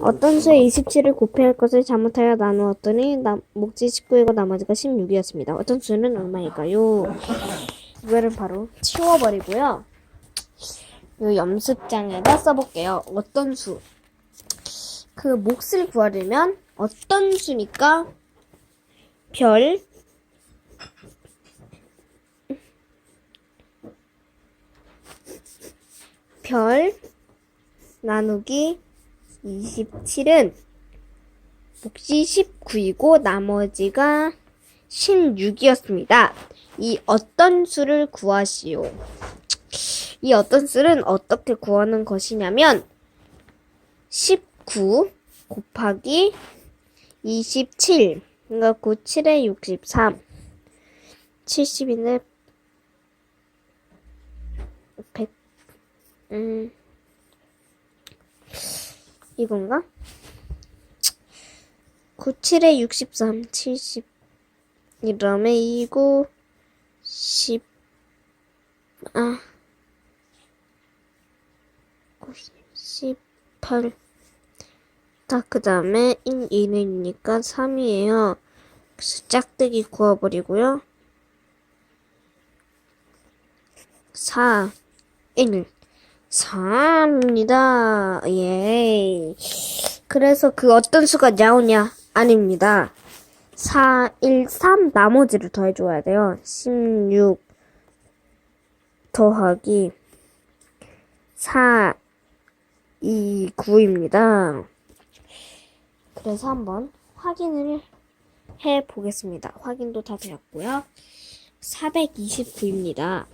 어떤 수에 27을 곱해야 할 것을 잘못하여 나누었더니 나, 몫이 19이고 나머지가 16이었습니다. 어떤 수는 얼마일까요? 이거를 바로 치워버리고요. 이 염습장에다 써볼게요. 어떤 수? 그 몫을 구하려면 어떤 수니까 별 별 나누기 27은 몫이 19이고 나머지가 16이었습니다. 이 어떤 수를 구하시오. 이 어떤 수는 어떻게 구하는 것이냐면 19 곱하기 27 그러니까 9, 7에 63 70인데 100 음, 이건가? 9, 7에 63, 70. 이러면 2, 9, 10, 아, 18. 자, 그 다음에 1, 2는니까 3이에요. 그래서 짝대기 구워버리고요. 4, 1. 4입니다. 예. 그래서 그 어떤 수가 나오냐? 아닙니다. 4, 1, 3 나머지를 더해줘야 돼요. 16 더하기 4, 2, 9입니다. 그래서 한번 확인을 해 보겠습니다. 확인도 다 되었고요. 429입니다.